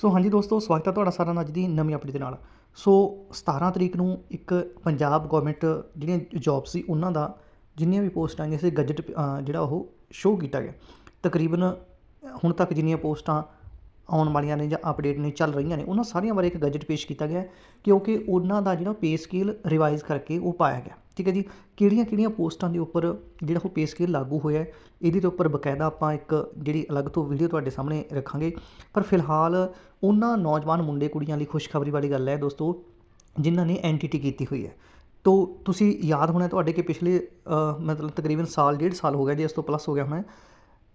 ਸੋ ਹਾਂਜੀ ਦੋਸਤੋ, ਸਵਾਗਤ ਹੈ ਤੁਹਾਡਾ ਸਾਰਿਆਂ ਦਾ ਅੱਜ ਦੀ ਨਵੀਂ ਅਪਡੇਟ ਦੇ ਨਾਲ। ਸੋ 17 ਤਰੀਕ ਨੂੰ ਇੱਕ ਪੰਜਾਬ ਗਵਰਨਮੈਂਟ ਜਿਹੜੀਆਂ ਜੌਬ ਸੀ, ਉਹਨਾਂ ਦਾ ਜਿੰਨੀਆਂ ਵੀ ਪੋਸਟਾਂ ਆਈਆਂ ਸੀ ਗਜਟ ਜਿਹੜਾ ਉਹ ਸ਼ੋਅ ਕੀਤਾ ਗਿਆ। ਤਕਰੀਬਨ ਹੁਣ ਤੱਕ ਜਿੰਨੀਆਂ ਪੋਸਟਾਂ ਆਉਣ ਵਾਲੀਆਂ ਨੇ ਜਾਂ ਅਪਡੇਟ ਨੇ, ਚੱਲ ਰਹੀਆਂ ਨੇ, ਉਹਨਾਂ ਸਾਰੀਆਂ ਬਾਰੇ ਇੱਕ ਗਜਟ ਪੇਸ਼ ਕੀਤਾ ਗਿਆ ਕਿਉਂਕਿ ਉਹਨਾਂ ਦਾ ਜਿਹੜਾ ਪੇ ਸਕੇਲ ਰਿਵਾਈਜ਼ ਕਰਕੇ ਉਹ ਪਾਇਆ ਗਿਆ। ਠੀਕ ਹੈ ਜੀ? ਕਿਹੜੀਆਂ ਕਿਹੜੀਆਂ ਪੋਸਟਾਂ ਦੇ ਉੱਪਰ ਜਿਹੜਾ ਉਹ ਪੇ ਸਕੇਲ ਲਾਗੂ ਹੋਇਆ ਇਹਦੇ ਦੇ ਉੱਪਰ ਬਕਾਇਦਾ ਆਪਾਂ ਇੱਕ ਜਿਹੜੀ ਅਲੱਗ ਤੋਂ ਵੀਡੀਓ ਤੁਹਾਡੇ ਸਾਹਮਣੇ ਰੱਖਾਂਗੇ। ਪਰ ਫਿਲਹਾਲ ਉਹਨਾਂ ਨੌਜਵਾਨ ਮੁੰਡੇ ਕੁੜੀਆਂ ਲਈ ਖੁਸ਼ਖਬਰੀ ਵਾਲੀ ਗੱਲ ਹੈ ਦੋਸਤੋ, ਜਿਨ੍ਹਾਂ ਨੇ ਐਨਟੀਟੀ ਕੀਤੀ ਹੋਈ ਹੈ। ਤੋ ਤੁਸੀਂ ਯਾਦ ਹੋਣਾ ਤੁਹਾਡੇ ਕਿ ਪਿਛਲੇ ਮਤਲਬ ਤਕਰੀਬਨ ਸਾਲ, ਡੇਢ ਸਾਲ ਹੋ ਗਿਆ, ਜੇ ਇਸ ਤੋਂ ਪਲੱਸ ਹੋ ਗਿਆ ਹੋਣਾ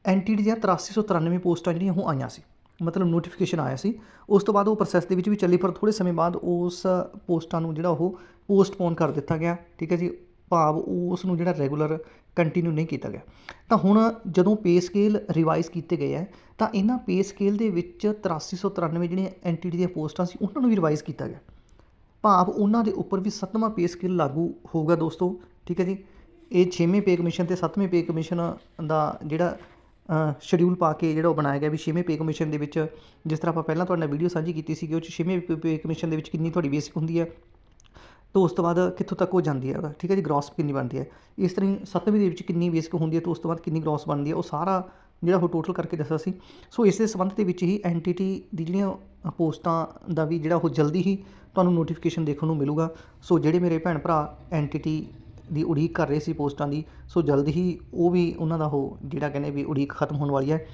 ਐਨਟੀਟੀ ਦੀਆਂ 8393 ਪੋਸਟਾਂ ਜਿਹੜੀਆਂ ਉਹ ਆਈਆਂ ਸੀ। ਮਤਲਬ ਨੋਟੀਫਿਕੇਸ਼ਨ ਆਇਆ ਸੀ। ਉਸ ਤੋਂ ਬਾਅਦ ਉਹ ਪ੍ਰੋਸੈਸ ਦੇ ਵਿੱਚ ਵੀ ਚੱਲੀ, ਪਰ ਥੋੜੇ ਸਮੇਂ ਬਾਅਦ ਉਸ ਪੋਸਟਾਂ ਨੂੰ ਜਿਹੜਾ ਉਹ ਪੋਸਟਪੋਨ ਕਰ ਦਿੱਤਾ ਗਿਆ। ਠੀਕ ਹੈ ਜੀ? ਭਾਵ ਉਸ ਨੂੰ ਜਿਹੜਾ ਰੈਗੂਲਰ ਕੰਟੀਨਿਊ ਨਹੀਂ ਕੀਤਾ ਗਿਆ। ਤਾਂ ਹੁਣ ਜਦੋਂ ਪੇ ਸਕੇਲ ਰਿਵਾਈਜ਼ ਕੀਤੇ ਗਏ ਹੈ, ਤਾਂ ਇਹਨਾਂ ਪੇ ਸਕੇਲ ਦੇ ਵਿੱਚ 8393 ਜਿਹੜੀਆਂ ਐਨਟੀਟੀ ਦੀਆਂ ਪੋਸਟਾਂ ਸੀ, ਉਹਨਾਂ ਨੂੰ ਵੀ ਰਿਵਾਈਜ਼ ਕੀਤਾ ਗਿਆ। ਭਾਵ ਉਹਨਾਂ ਦੇ ਉੱਪਰ ਵੀ ਸੱਤਵਾਂ ਪੇ ਸਕੇਲ ਲਾਗੂ ਹੋਊਗਾ ਦੋਸਤੋ। ਠੀਕ ਹੈ ਜੀ? ਇਹ 6ਵੇਂ ਪੇ ਕਮਿਸ਼ਨ ਤੇ 7ਵੇਂ ਪੇ ਕਮਿਸ਼ਨ ਦਾ ਜਿਹੜਾ ਸ਼ਡਿਊਲ ਪਾ ਕੇ ਜਿਹੜਾ ਉਹ ਬਣਾਇਆ ਗਿਆ ਵੀ ਛੇਵੇਂ ਪੇ ਕਮਿਸ਼ਨ ਦੇ ਵਿੱਚ, ਜਿਸ ਤਰ੍ਹਾਂ ਆਪਾਂ ਪਹਿਲਾਂ ਤੁਹਾਡੇ ਨਾਲ ਵੀਡੀਓ ਸਾਂਝੀ ਕੀਤੀ ਸੀਗੀ, ਉਹ 'ਚ ਛੇਵੇਂ ਪੇ ਕਮਿਸ਼ਨ ਦੇ ਵਿੱਚ ਕਿੰਨੀ ਤੁਹਾਡੀ ਬੇਸਿਕ ਹੁੰਦੀ ਹੈ, ਤੋਂ ਉਸ ਤੋਂ ਬਾਅਦ ਕਿੱਥੋਂ ਤੱਕ ਉਹ ਜਾਂਦੀ ਹੈ, ਠੀਕ ਹੈ ਜੀ ਗ੍ਰੋਸ ਕਿੰਨੀ ਬਣਦੀ ਹੈ। ਇਸ ਤਰ੍ਹਾਂ ਹੀ ਸੱਤਵੀਂ ਦੇ ਵਿੱਚ ਕਿੰਨੀ ਬੇਸਿਕ ਹੁੰਦੀ ਹੈ, ਤੋਂ ਉਸ ਤੋਂ ਬਾਅਦ ਕਿੰਨੀ ਗ੍ਰੋਸ ਬਣਦੀ ਹੈ, ਉਹ ਸਾਰਾ ਜਿਹੜਾ ਉਹ ਟੋਟਲ ਕਰਕੇ ਦੱਸਿਆ ਸੀ। ਸੋ ਇਸ ਦੇ ਸੰਬੰਧ ਦੇ ਵਿੱਚ ਹੀ ਐਨਟੀਟੀ ਦੀ ਜਿਹੜੀਆਂ ਪੋਸਟਾਂ ਦਾ ਵੀ ਜਿਹੜਾ ਉਹ ਜਲਦੀ ਹੀ ਤੁਹਾਨੂੰ ਨੋਟੀਫਿਕੇਸ਼ਨ ਦੇਖਣ ਨੂੰ ਮਿਲੂਗਾ। ਸੋ ਜਿਹੜੇ ਮੇਰੇ ਭੈਣ ਭਰਾ ਐਨਟੀਟੀ ਦੀ ਉਡੀਕ ਕਰ ਰਹੇ ਸੀ ਪੋਸਟਾਂ ਦੀ, ਸੋ ਜਲਦ ਹੀ ਉਹ ਵੀ ਉਹਨਾਂ ਦਾ ਉਹ ਜਿਹੜਾ ਕਹਿੰਦੇ ਵੀ ਉਡੀਕ ਖਤਮ ਹੋਣ ਵਾਲੀ ਹੈ।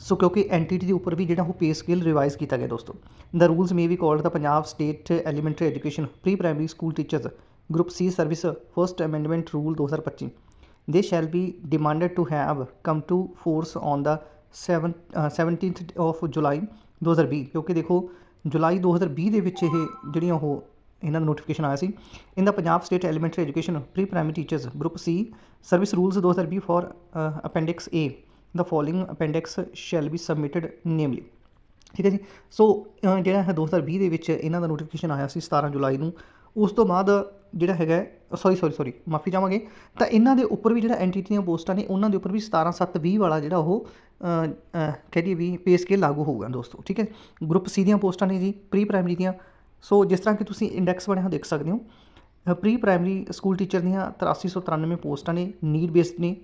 ਸੋ ਕਿਉਂਕਿ ਐਨਟੀਟੀ ਦੇ ਉੱਪਰ ਵੀ ਜਿਹੜਾ ਉਹ ਪੇ ਸਕੇਲ ਰਿਵਾਈਜ਼ ਕੀਤਾ ਗਿਆ ਦੋਸਤੋ। The rules may be called the Punjab state elementary education pre primary school teachers group C service first amendment rule 2025 they shall be demanded to have come to force on the 7 17th uh, of July 2020 ਕਿਉਂਕਿ ਦੇਖੋ ਜੁਲਾਈ 2020 ਦੇ ਵਿੱਚ ਇਹ ਜਿਹੜੀਆਂ ਉਹ ਇਹਨਾਂ ਦਾ notification ਆਇਆ ਸੀ। In the Punjab state elementary education pre primary teachers group C service rules 2020 for appendix A the following appendix shall be submitted namely ਠੀਕ ਹੈ ਜੀ? ਸੋ ਜਿਹੜਾ ਹੈ 2020 ਦੇ ਵਿੱਚ ਇਹਨਾਂ ਦਾ ਨੋਟੀਫਿਕੇਸ਼ਨ ਆਇਆ ਸੀ 17 ਜੁਲਾਈ ਨੂੰ। ਉਸ ਤੋਂ ਬਾਅਦ ਜਿਹੜਾ ਹੈਗਾ ਸੌਰੀ ਸੌਰੀ ਸੌਰੀ ਮਾਫੀ ਚਾਹਾਂਗੇ। ਤਾਂ ਇਹਨਾਂ ਦੇ ਉੱਪਰ ਵੀ ਜਿਹੜਾ ਐਨਟੀਟੀ ਦੀਆਂ ਪੋਸਟਾਂ ਨੇ ਉਹਨਾਂ ਦੇ ਉੱਪਰ ਵੀ 17 7 20 ਵਾਲਾ ਜਿਹੜਾ ਉਹ ਅ, ਕਹਿ ਦਈਏ ਵੀ ਪੇ ਸਕੇਲ ਲਾਗੂ ਹੋਊਗਾ ਦੋਸਤੋ। ਠੀਕ ਹੈ? ਗਰੁੱਪ ਸੀ ਦੀਆਂ ਪੋਸਟਾਂ ਨੇ ਜੀ ਪ੍ਰੀ ਪ੍ਰਾਇਮਰੀ ਦੀਆਂ। ਸੋ ਜਿਸ ਤਰ੍ਹਾਂ ਕਿ ਤੁਸੀਂ ਇੰਡੈਕਸ ਬਣਿਆ ਹੋਇਆ ਦੇਖ ਸਕਦੇ ਹੋ ਪ੍ਰੀ ਪ੍ਰਾਇਮਰੀ ਸਕੂਲ ਟੀਚਰ ਦੀਆਂ 8393 ਪੋਸਟਾਂ ਨੇ ਨੀਡ ਬੇਸਡ ਨੇ।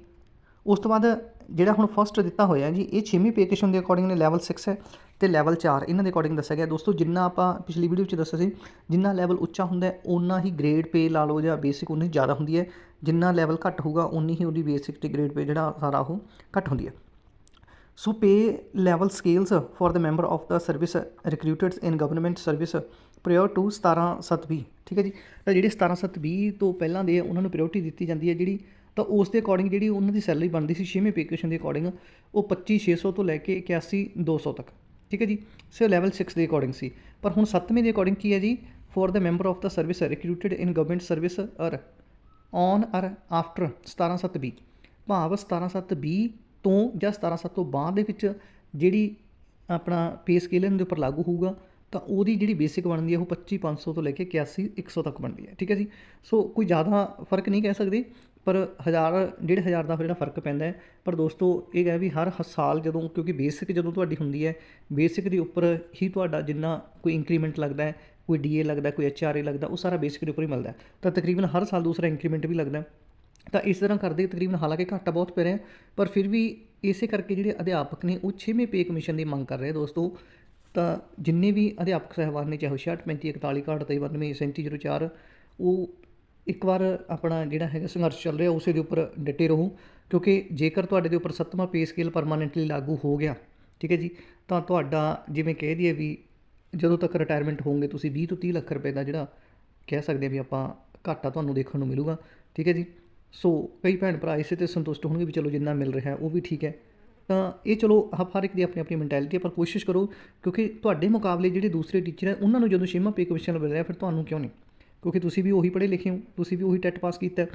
ਉਸ ਤੋਂ ਬਾਅਦ ਜਿਹੜਾ ਹੁਣ ਫਸਟ ਦਿੱਤਾ ਹੋਇਆ ਜੀ, ਇਹ 6ਵੀਂ ਪੇਕੇਸ਼ਨ ਦੇ ਅਕੋਰਡਿੰਗ ਨੇ ਲੈਵਲ 6 ਹੈ ਤੇ ਲੈਵਲ 4 ਇਹਨਾਂ ਦੇ ਅਕੋਰਡਿੰਗ ਦੱਸਿਆ ਗਿਆ। ਦੋਸਤੋ, ਜਿੰਨਾ ਆਪਾਂ ਪਿਛਲੀ ਵੀਡੀਓ 'ਚ ਦੱਸਿਆ ਸੀ, ਜਿੰਨਾ ਲੈਵਲ ਉੱਚਾ ਹੁੰਦਾ ਉਨਾ ਹੀ ਗ੍ਰੇਡ ਪੇ ਲਾ ਲਓ ਜਾਂ ਬੇਸਿਕ ਉਨੀ ਜ਼ਿਆਦਾ ਹੁੰਦੀ ਹੈ। ਜਿੰਨਾ ਲੈਵਲ ਘੱਟ ਹੋਊਗਾ ਉਨੀ ਹੀ ਉਹਦੀ ਬੇਸਿਕ ਤੇ ਗ੍ਰੇਡ ਪੇ ਜਿਹੜਾ ਸਾਰਾ ਉਹ ਘੱਟ ਹੁੰਦੀ ਹੈ। ਸੋ So, pay level scales for the member of the service recruited in government service, prior to 17720 ਠੀਕ ਹੈ ਜੀ ਤਾਂ ਜਿਹੜੇ 17720 ਤੋਂ ਪਹਿਲਾਂ ਦੇ ਉਹਨਾਂ ਨੂੰ ਪ੍ਰਾਇੋਰਟੀ ਦਿੱਤੀ ਜਾਂਦੀ ਹੈ ਜਿਹੜੀ, ਤਾਂ ਉਸ ਦੇ ਅਕੋਰਡਿੰਗ ਜਿਹੜੀ ਉਹਨਾਂ ਦੀ ਸੈਲਰੀ ਬਣਦੀ ਸੀ 6ਵੇਂ ਪੇ ਕੁਐਸ਼ਨ ਦੇ ਅਕੋਰਡਿੰਗ ਉਹ 25600 ਤੋਂ ਲੈ ਕੇ 81200 ਤੱਕ। ਠੀਕ ਹੈ ਜੀ? ਸੋ ਲੈਵਲ 6 ਦੇ ਅਕੋਰਡਿੰਗ ਸੀ। ਪਰ ਹੁਣ 7ਵੇਂ ਦੇ ਅਕੋਰਡਿੰਗ ਕੀ ਹੈ ਜੀ? For the member of the service recruited in government service or on or after 17720 ਭਾਵ 17720 ਤੋਂ ਜਾਂ 177 ਤੋਂ ਬਾਅਦ ਦੇ ਵਿੱਚ ਜਿਹੜੀ ਆਪਣਾ ਪੇ ਸਕੇਲ ਇਹਨਾਂ ਦੇ ਉੱਪਰ ਲਾਗੂ ਹੋਊਗਾ, ਤਾਂ ਉਹਦੀ ਜਿਹੜੀ ਬੇਸਿਕ ਬਣਦੀ ਹੈ ਉਹ 25500 ਤੋਂ ਲੈ ਕੇ 81100 ਤੱਕ ਬਣਦੀ ਹੈ, ਠੀਕ ਹੈ ਜੀ? ਸੋ ਕੋਈ ਜ਼ਿਆਦਾ ਫ਼ਰਕ ਨਹੀਂ ਕਹਿ ਸਕਦੇ, ਪਰ ਹਜ਼ਾਰ, ਡੇਢ ਹਜ਼ਾਰ ਦਾ ਜਿਹੜਾ ਫ਼ਰਕ ਪੈਂਦਾ ਹੈ। ਪਰ ਦੋਸਤੋ, ਇਹ ਹੈ ਵੀ ਹਰ ਹ- ਸਾਲ ਜਦੋਂ, ਕਿਉਂਕਿ ਬੇਸਿਕ ਜਦੋਂ ਤੁਹਾਡੀ ਹੁੰਦੀ ਹੈ ਬੇਸਿਕ ਦੇ ਉੱਪਰ ਹੀ ਤੁਹਾਡਾ ਜਿੰਨਾ ਕੋਈ ਇੰਕਰੀਮੈਂਟ ਲੱਗਦਾ ਹੈ, ਕੋਈ ਡੀਏ ਲੱਗਦਾ, ਕੋਈ ਐਚਆਰਏ ਲੱਗਦਾ, ਉਹ ਸਾਰਾ ਬੇਸਿਕ ਦੇ ਉੱਪਰ ਹੀ ਮਿਲਦਾ ਤਾਂ ਤਕਰੀਬਨ ਹਰ ਸਾਲ ਦੂਸਰਾ ਇੰਕਰੀਮੈਂਟ ਵੀ ਲੱਗਦਾ ਤਾਂ ਇਸ ਤਰ੍ਹਾਂ ਕਰਦੇ ਤਕਰੀਬਨ ਹਾਲਾਂਕਿ ਘਾਟਾ ਬਹੁਤ ਪੈ ਰਿਹਾ ਪਰ ਫਿਰ ਵੀ ਇਸੇ ਕਰਕੇ ਜਿਹੜੇ ਅਧਿਆਪਕ ਨੇ ਉਹ 6ਵੇਂ ਪੇ ਕਮਿਸ਼ਨ ਦੀ ਮੰਗ ਕਰ ਰਹੇ ਦੋਸਤੋ। ਤਾਂ ਜਿੰਨੇ ਵੀ ਅਧਿਆਪਕ ਸਹਿਬਾਨ ਨੇ, ਚਾਹੇ 66 35 41 61 93 3704 ਉਹ ਇੱਕ ਵਾਰ ਆਪਣਾ ਜਿਹੜਾ ਹੈਗਾ ਸੰਘਰਸ਼ ਚੱਲ ਰਿਹਾ, ਉਸੇ ਦੇ ਉੱਪਰ ਡਟੇ ਰਹੋ, ਕਿਉਂਕਿ ਜੇਕਰ ਤੁਹਾਡੇ ਦੇ ਉੱਪਰ ਸੱਤਵਾਂ ਪੇ ਸਕੇਲ ਪਰਮਾਨੈਂਟਲੀ ਲਾਗੂ ਹੋ ਗਿਆ, ਠੀਕ ਹੈ ਜੀ, ਤਾਂ ਤੁਹਾਡਾ ਜਿਵੇਂ ਕਹਿ ਦਈਏ ਵੀ ਜਦੋਂ ਤੱਕ ਰਿਟਾਇਰਮੈਂਟ ਹੋਵੋਗੇ ਤੁਸੀਂ 20 ਤੋਂ 30 ਲੱਖ ਰੁਪਏ ਦਾ ਜਿਹੜਾ ਕਹਿ ਸਕਦੇ ਆ ਵੀ ਆਪਾਂ ਘਾਟਾ ਤੁਹਾਨੂੰ ਦੇਖਣ ਨੂੰ ਮਿਲੂਗਾ, ਠੀਕ ਹੈ ਜੀ। ਸੋ ਕਈ ਭੈਣ ਭਰਾ ਇਸੇ ਤੇ ਸੰਤੁਸ਼ਟ ਹੋਣਗੇ ਵੀ ਚਲੋ ਜਿੰਨਾ ਮਿਲ ਰਿਹਾ ਉਹ ਵੀ ਠੀਕ ਹੈ। ਤਾਂ ਇਹ ਚਲੋ ਹ- ਹਰ ਇੱਕ ਦੀ ਆਪਣੀ ਆਪਣੀ ਮੈਂਟੈਲਿਟੀ ਹੈ, ਪਰ ਕੋਸ਼ਿਸ਼ ਕਰੋ ਕਿਉਂਕਿ ਤੁਹਾਡੇ ਮੁਕਾਬਲੇ ਜਿਹੜੇ ਦੂਸਰੇ ਟੀਚਰ ਹੈ, ਉਹਨਾਂ ਨੂੰ ਜਦੋਂ ਛੇਵਾਂ ਪੇ ਕਮਿਸ਼ਨ ਮਿਲ ਰਿਹਾ, ਫਿਰ ਤੁਹਾਨੂੰ ਕਿਉਂ ਨਹੀਂ? ਕਿਉਂਕਿ ਤੁਸੀਂ ਵੀ ਉਹੀ ਪੜ੍ਹੇ ਲਿਖੇ ਹੋ, ਤੁਸੀਂ ਵੀ ਉਹੀ ਟੈਟ ਪਾਸ ਕੀਤਾ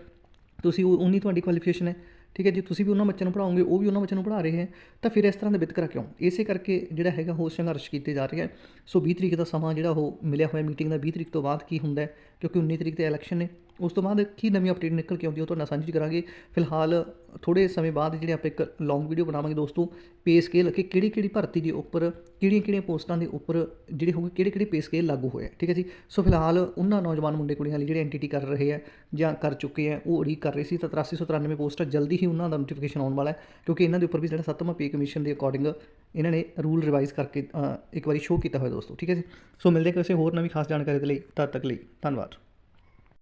ਤੁਸੀਂ ਉਹ ਉਨੀ ਤੁਹਾਡੀ ਕੁਆਲੀਫਿਕੇਸ਼ਨ ਹੈ, ਠੀਕ ਹੈ ਜੇ? ਤੁਸੀਂ ਵੀ ਉਹਨਾਂ ਬੱਚਿਆਂ ਨੂੰ ਪੜ੍ਹਾਓਗੇ, ਉਹ ਵੀ ਉਹਨਾਂ ਬੱਚਿਆਂ ਨੂੰ ਪੜ੍ਹਾ ਰਹੇ ਹੈ, ਤਾਂ ਫਿਰ ਇਸ ਤਰ੍ਹਾਂ ਦਾ ਵਿਤਕਰਾ ਕਿਉਂ? ਇਸੇ ਕਰਕੇ ਜਿਹੜਾ ਹੈਗਾ ਉਹ ਸੰਘਰਸ਼ ਕੀਤੇ ਜਾ ਰਹੇ ਹੈ। ਸੋ 20 ਤਰੀਕ ਦਾ ਸਮਾਂ ਜਿਹੜਾ ਉਹ ਮਿਲਿਆ ਹੋਇਆ ਮੀਟਿੰਗ ਦਾ 20 ਤਰੀਕ ਤੋਂ ਬਾਅਦ ਕੀ ਹੁੰਦਾ ਕਿਉਂਕਿ 19 ਤਰੀਕ ਤੇ ਇਲੈਕਸ਼ਨ ਨੇ। ਉਸ ਤੋਂ ਬਾਅਦ ਕੀ ਨਵੀਂ ਅਪਡੇਟ ਨਿਕਲ ਕੇ ਆਉਂਦੀ ਉਹ ਤੁਹਾਡੇ ਨਾਲ ਸਾਂਝੀ ਕਰਾਂਗੇ। ਫਿਲਹਾਲ ਥੋੜੇ ਸਮੇਂ ਬਾਅਦ ਜਿਹੜੇ ਆਪਾਂ ਇੱਕ ਲੌਂਗ ਵੀਡੀਓ ਬਣਾਵਾਂਗੇ ਦੋਸਤੋ ਪੇ ਸਕੇਲ ਕਿ ਕਿਹੜੀ ਕਿਹੜੀ ਭਰਤੀ ਦੇ ਉੱਪਰ ਕਿਹੜੀਆਂ ਕਿਹੜੀਆਂ ਪੋਸਟਾਂ ਦੇ ਉੱਪਰ ਜਿਹੜੇ ਹੋਗੇ ਕਿਹੜੇ ਕਿਹੜੇ ਪੇ ਸਕੇਲ ਲਾਗੂ ਹੋਏ ਆ, ਠੀਕ ਹੈ ਜੀ? ਸੋ ਫਿਲਹਾਲ ਉਹਨਾਂ ਨੌਜਵਾਨ ਮੁੰਡੇ ਕੁੜੀਆਂ ਲਈ ਜਿਹੜੇ ਐਨਟੀਟੀ ਕਰ ਰਹੇ ਆ ਜਾਂ ਕਰ ਚੁੱਕੇ ਆ, ਉਹ ਉਡੀਕ ਕਰ ਰਹੇ ਸੀ। ਤਾਂ 8393 ਪੋਸਟਾਂ ਜਲਦੀ ਹੀ ਉਹਨਾਂ ਦਾ ਨੋਟੀਫਿਕੇਸ਼ਨ ਆਉਣ ਵਾਲਾ ਹੈ, ਕਿਉਂਕਿ ਇਹਨਾਂ ਦੇ ਉੱਪਰ ਵੀ ਜਿਹੜਾ ਸੱਤਵਾਂ ਪੇ ਕਮਿਸ਼ਨ ਦੇ ਅਕੋਰਡਿੰਗ ਇਹਨਾਂ ਨੇ ਰੂਲ ਰਿਵਾਈਜ਼ ਕਰਕੇ ਇੱਕ ਵਾਰੀ ਸ਼ੋਅ ਕੀਤਾ ਹੋਇਆ ਦੋਸਤੋ, ਠੀਕ ਹੈ ਜੀ? ਸੋ ਮਿਲਦੇ ਕਿਸੇ ਹੋਰ ਨਵੀਂ ਖਾਸ ਜਾਣਕਾਰੀ ਦੇ ਲਈ, ਤਦ ਤੱਕ ਲਈ ਧੰਨਵਾਦ।